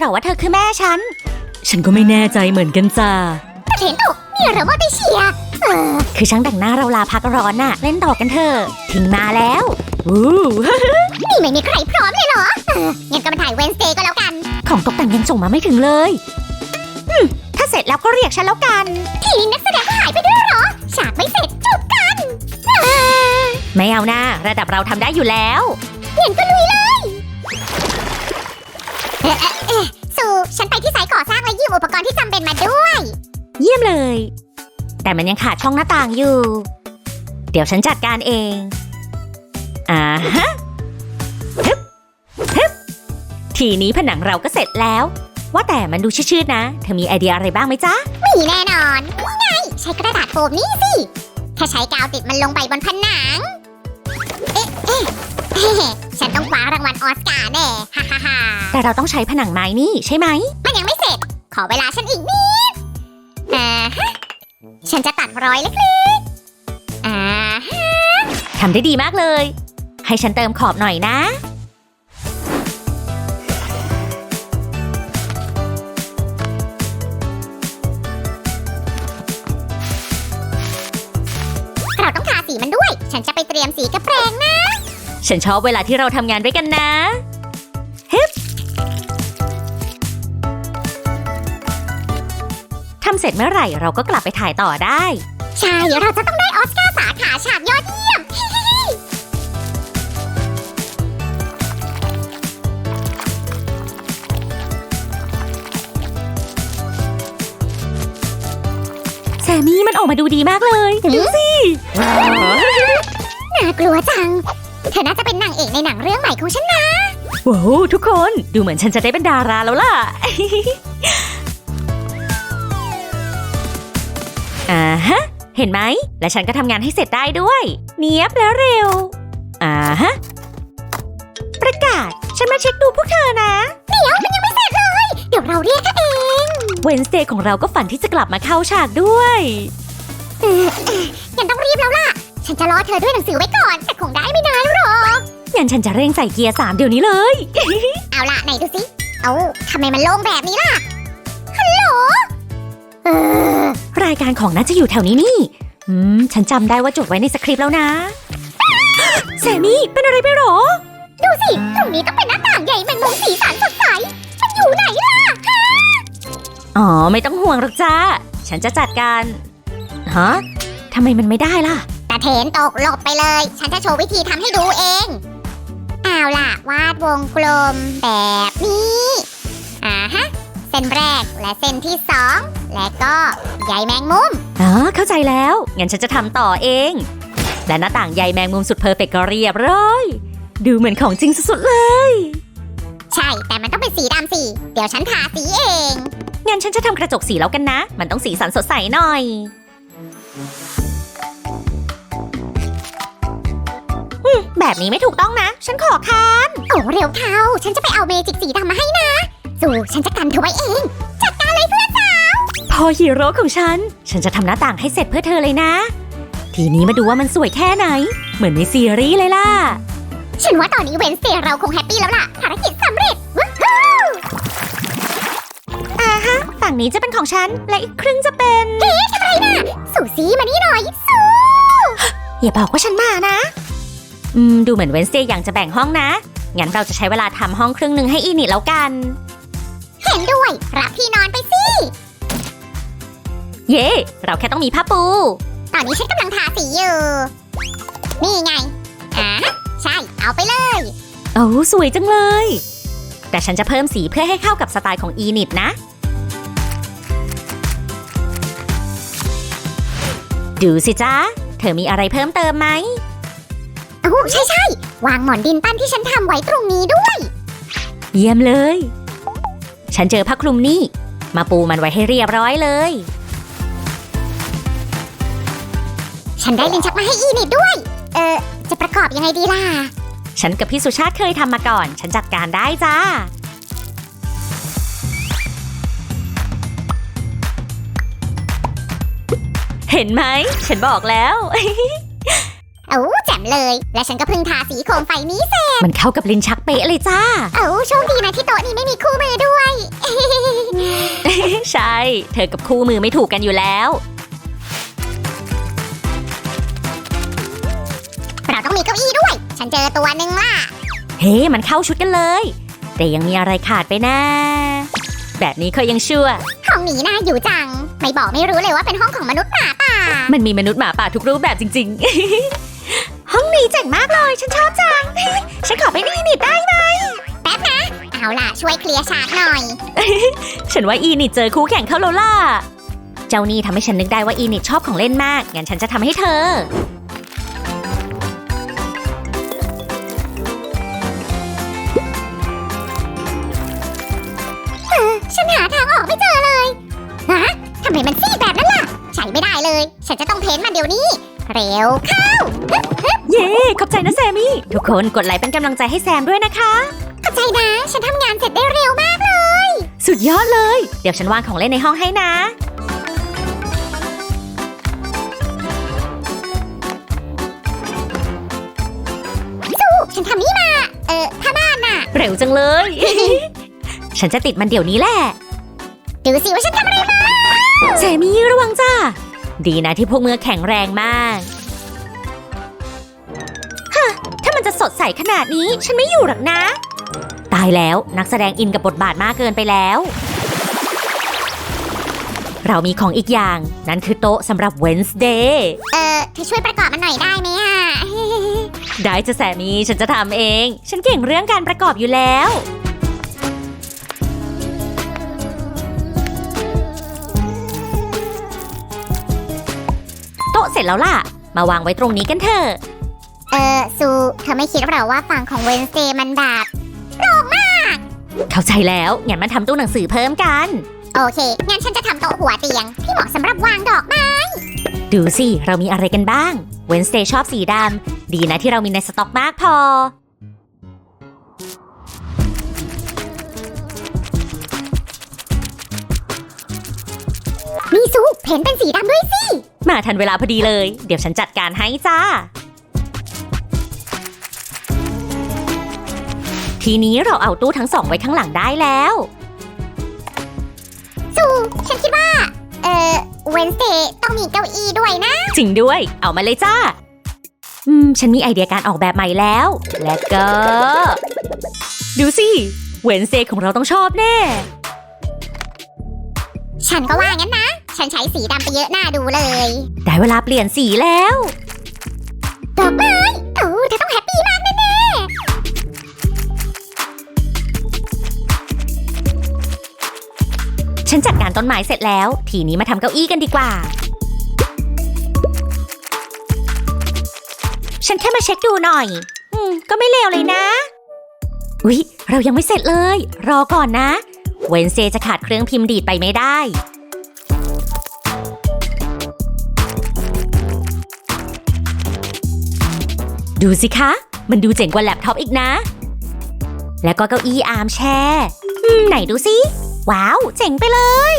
หรอว่าเธอคือแม่ฉัน ฉันก็ไม่แน่ใจเหมือนกันจ้าเห็นตกนี่เหรอว่าไปเชียร์เออ คือช่างแต่งหน้าเราลาพักร้อนน่ะ เล่นต่อกันเถอะถึงมาแล้วอู้ นี่ไม่มีใครพร้อมเลยเหรอ เออ งั้นก็มาถ่ายเวนสเตย์ก็แล้วกัน ของตกแต่งยังส่งมาไม่ถึงเลยอืมถ้าเสร็จแล้วก็เรียกฉันแล้วกัน ทีนี้นักแสดงก็หายไปด้วยเหรอ ฉากไม่เสร็จจบกัน เออ ไม่เอานะระดับเราทำได้อยู่แล้วเปลี่ยนก็ลุยเลย ฉันไปที่ไซต์ก่อสร้างและยืมอุปกรณ์ที่จำเป็นมาด้วย เยี่ยมเลย แต่มันยังขาดช่องหน้าต่างอยู่ เดี๋ยวฉันจัดการเอง อ่าฮะทีนี้ผนังเราก็เสร็จแล้ว ว่าแต่มันดูชืดๆนะ เธอมีไอเดียอะไรบ้างไหมจ๊ะ มีแน่นอนนี่ไง ใช้กระดาษโฟมนี่สิ แค่ใช้กาวติดมันลงไปบนผนัง เอ๊ะเอ๊ะเอ๊ะ ฉันต้องคว้ารางวัลออสการ์แน่ ฮ่าฮ่าฮ่าแต่เราต้องใช้ผนังไม้นี่ใช่ไหม มันยังไม่เสร็จ ขอเวลาฉันอีกนิดอ่าฮะฉันจะตัดรอยเล็กๆอ่าฮะทำได้ดีมากเลย ให้ฉันเติมขอบหน่อยนะ เราต้องทาสีมันด้วย ฉันจะไปเตรียมสีกระแปรงนะ ฉันชอบเวลาที่เราทำงานด้วยกันนะฮึบทำเสร็จเมื่อไหร่เราก็กลับไปถ่ายต่อได้ ใช่ เราจะต้องได้ออสการ์สาขาฉากยอดเยี่ยม แซมมี่มันออกมาดูดีมากเลย ดูสิ น่ากลัวจัง เธอน่าจะเป็นนางเอกในหนังเรื่องใหม่ของฉันนะ ว้าวทุกคนดูเหมือนฉันจะได้เป็นดาราแล้วล่ะ อ่าฮะ เห็นไหม และฉันก็ทำงานให้เสร็จได้ด้วย เนียบแล้วเร็ว อ่าฮะ ประกาศ ฉันมาเช็คดูพวกเธอนะ เดี๋ยวมันยังไม่เสร็จเลยเดี๋ยวเราเรียกเธอเอง เวนสเตย์ของเราก็ฝันที่จะกลับมาเข้าฉากด้วยยังต้องรีบแล้วล่ะ ฉันจะรอเธอด้วยหนังสือไว้ก่อน แต่คงได้ไม่นานหรอก งั้นฉันจะเร่งใส่เกียร์สามเดี๋ยวนี้เลย เอาล่ะไหนดูสิ เอาทำไมมันโล่งแบบนี้ล่ะ ฮัลโหล เออ รายการของน่าจะอยู่แถวนี้นี่อืมฉันจำได้ว่าจดไว้ในสคริปต์แล้วนะ แซมมี่เป็นอะไรไปหรอ ดูสิ ตรงนี้ต้องเป็นหน้าต่างใหญ่แมงมุมสีสันสดใส มันอยู่ไหนล่ะอ๋อ ไม่ต้องห่วงหรอกจ้า ฉันจะจัดการ ฮะทำไมมันไม่ได้ล่ะ ตาเทนตกหลบไปเลย ฉันจะโชว์วิธีทำให้ดูเองเอาล่ะ วาดวงกลมแบบนี้อ่าฮะ เส้นแรกและเส้นที่สองและก็ใยแมงมุมอ๋อเข้าใจแล้ว งั้นฉันจะทำต่อเอง และหน้าต่างใยแมงมุมสุดเพอร์เฟกต์ก็เรียบร้อยดูเหมือนของจริงสุดๆเลย ใช่ แต่มันต้องเป็นสีดำสิ เดี๋ยวฉันทาสีเอง งั้นฉันจะทำกระจกสีแล้วกันนะ มันต้องสีสันสดใสหน่อย แบบนี้ไม่ถูกต้องนะ ฉันขอค้าน โอ้เร็วเข้า ฉันจะไปเอาเมจิกสีดำมาให้นะสู่ฉันจะกันเธอไว้เอง จัดการเลยเพื่อนสาวพอฮีโร่ของฉัน ฉันจะทำหน้าต่างให้เสร็จเพื่อเธอเลยนะ ทีนี้มาดูว่ามันสวยแค่ไหน เหมือนในซีรีส์เลยล่ะ ฉันว่าตอนนี้เวนสเตย์เราคงแฮปปี้แล้วล่ะภารกิจสำเร็จวู้ฮู้อ่าฮะฝั่งนี้จะเป็นของฉัน และอีกครึ่งจะเป็นเฮ้ทำอะไรน่ะสู่ซีมานี่หน่อยสู่อย่าบอกว่าฉันมานะ อืม ดูเหมือนเวนสเตย์ยังจะแบ่งห้องนะ งั้นเราจะใช้เวลาทำห้องครึ่งหนึ่งให้อีนิดแล้วกัน เห็นด้วย รับที่นอนไปสิ เย่เราแค่ต้องมีผ้าปู ตอนนี้ฉันกำลังทาสีอยู่ นี่ไงอ่าฮะใช่ เอาไปเลย โอ้สวยจังเลย แต่ฉันจะเพิ่มสีเพื่อให้เข้ากับสไตล์ของอีนิดนะ ดูสิจ้าเธอมีอะไรเพิ่มเติมไหม โอ้ใช่ใช่วางหมอนดินปั้นที่ฉันทำไว้ตรงนี้ด้วย เยี่ยมเลย ฉันเจอผ้าคลุมนี่ มาปูมันไว้ให้เรียบร้อยเลย ฉันได้ลินชักมาให้อีนิดด้วย เออจะประกอบยังไงดีล่ะ ฉันกับพี่สุชาติเคยทำมาก่อน ฉันจัดการได้จ้า เห็นไหม ฉันบอกแล้วโอ้แจ่ม เลย และฉันก็เพิ่งทาสีโคมไฟนี้เสร็จมันเข้ากับลิ้นชักเป๊ะเลยจ้า เอ้าโชคดีนะที่โต๊ะนี้ไม่มีคู่มือด้วย ใช่ เธอกับคู่มือไม่ถูกกันอยู่แล้ว เราต้องมีเก้าอี้ด้วย ฉันเจอตัวหนึ่งล่ะ เฮ้ มันเข้าชุดกันเลย แต่ยังมีอะไรขาดไปนะ แบบนี้เขายังชั่ว ห้องนี้น่าอยู่จัง ไม่บอกไม่รู้เลยว่าเป็นห้องของมนุษย์หมาป่า มันมีมนุษย์หมาป่าทุกรูปแบบจริง ห้องนี้เจ๋งมากเลย ฉันชอบจัง ฉันขอไปนี่นิดได้ไหม แป๊บนะ เอาล่ะ ช่วยเคลียร์ฉากหน่อยๆฉันว่าอีนิดเจอคู่แข่งเข้าแล้วล่ะ เจ้านี่ทำให้ฉันนึกได้ว่าอีนิดชอบของเล่นมาก งั้นฉันจะทำให้เธอ ฉันหาทางออกไม่เจอเลย ฮะทำไมมันซีดแบบนั้นล่ะ ใช้ไม่ได้เลย ฉันจะต้องเพ้นท์มันเดี๋ยวนี้ เร็วเข้าเย้ขอบใจนะแซมี่ ทุกคนกดไลค์เป็นกำลังใจให้แซมด้วยนะคะ ขอบใจนะ ฉันทำงานเสร็จได้เร็วมากเลย สุดยอดเลย เดี๋ยวฉันวางของเล่นในห้องให้นะฉันทำนี่มา เออผ้าม่านน่ะ เร็วจังเลย ฉันจะติดมันเดี๋ยวนี้แหละ ดูสิว่าฉันทำอะไรมาแซมี่ระวังจ้า ดีนะที่พวกเมือแข็งแรงมากฮะถ้ามันจะสดใสขนาดนี้ฉันไม่อยู่หรอกนะ ตายแล้วนักแสดงอินกับบทบาทมากเกินไปแล้ว เรามีของอีกอย่าง นั่นคือโต๊ะสำหรับ Wednesday เออเธอช่วยประกอบมันหน่อยได้ไหมอะ ได้จะแซมี่ฉันจะทำเอง ฉันเก่งเรื่องการประกอบอยู่แล้ว เสร็จแล้วล่ะ มาวางไว้ตรงนี้กันเถอะเออซูเธอไม่คิดหรอว่าฝั่งของเวนสเ a y มันแบบเข้าใจแล้วงั้นมาทำตู้หนังสือเพิ่มกัน โอเค งั้นฉันจะทำโต๊ะหัวเตียง ที่เหมาะสำหรับวางดอกไม้ดูสิ เรามีอะไรกันบ้าง Wednesday ชอบสีดำ ดีนะที่เรามีในสต็อกมากพอนี่ซูเพ้นท์เป็นสีดำด้วยสิ มาทันเวลาพอดีเลย เดี๋ยวฉันจัดการให้จ้า ทีนี้เราเอาตู้ทั้งสองไว้ข้างหลังได้แล้วซูฉันคิดว่า เออเวนสเ a y ต้องมีเก้าอี้ด้วยนะ จริงด้วย เอามาเลยจ้า อืม ฉันมีไอเดียการออกแบบใหม่แล้ว และก็ ดูสิ เวนเซของเราต้องชอบแน่ ฉันก็ว่างั้นนะ ฉันใช้สีดำไปเยอะหน้าดูเลย ได้เวลาเปลี่ยนสีแล้ว ดอกไม้โอ้เธอต้องแฮปปี้มากแน่ฉันจัดการต้นไม้เสร็จแล้ว ทีนี้มาทำเก้าอี้กันดีกว่า ฉันแค่มาเช็คดูหน่อย อืม ก็ไม่เลวเลยนะ อุ๊ย เรายังไม่เสร็จเลย รอก่อนนะ เวนเซจะขาดเครื่องพิมพ์ดีดไปไม่ได้ ดูสิคะ มันดูเจ๋งกว่าแล็ปท็อปอีกนะ แล้วก็เก้าอี้อาร์มแชร์อืมไหนดูสิ ว้าว เจ๋งไปเลย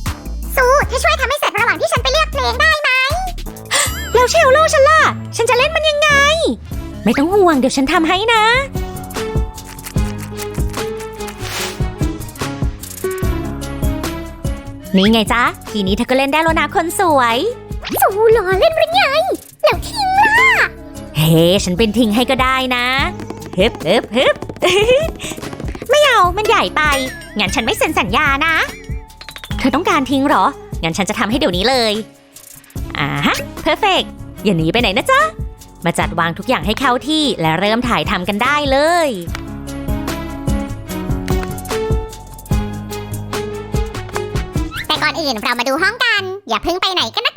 ๆซูเธอช่วยทำให้เสร็จระหว่างที่ฉันไปเลือกเพลงได้ไหม แล้วเชลโลฉันล่ะ ฉันจะเล่นมันยังไง ไม่ต้องห่วงเดี๋ยวฉันทำให้นะนี่ไงจ๊ะ ทีนี้เธอก็เล่นได้แล้วนะคนสวยซูรอเล่นหรือไง แล้วทิ้งล่ะเฮ้ ฉันเป็นทิ้งให้ก็ได้นะฮึบฮึบฮึบไม่เอา มันใหญ่ไป งั้นฉันไม่เซ็นสัญญานะ เธอต้องการทิ้งเหรอ งั้นฉันจะทำให้เดี๋ยวนี้เลย อ่าฮะเพอร์เฟกอย่าหนีไปไหนนะจ๊ะ มาจัดวางทุกอย่างให้เข้าที่และเริ่มถ่ายทำกันได้เลยแต่ก่อนอื่นเรามาดูห้องกัน อย่าเพิ่งไปไหนกัน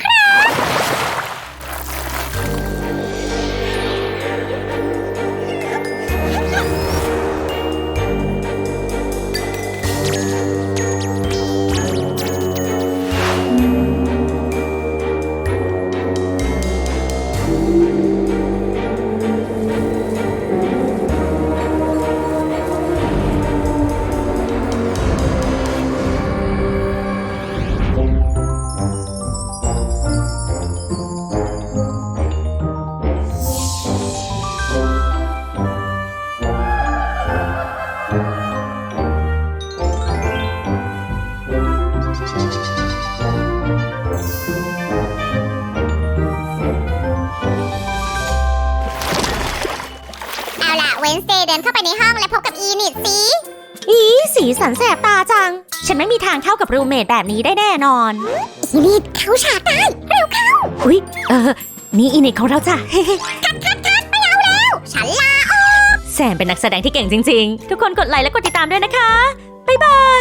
เวนสเดย์เดินเข้าไปในห้องและพบกับอีนิดสิอีสีสันแสบตาจัง ฉันไม่มีทางเข้ากับรูเมทแบบนี้ได้แน่นอน อีนิดเข้าฉากได้อุ๊ย เออ นี่อินิทของเราจ้ะฉันลาแซมเป็นนักแสดงที่เก่งจริง ๆ ทุกคนกดไลค์และกดติดตามด้วยนะคะ บ๊ายบาย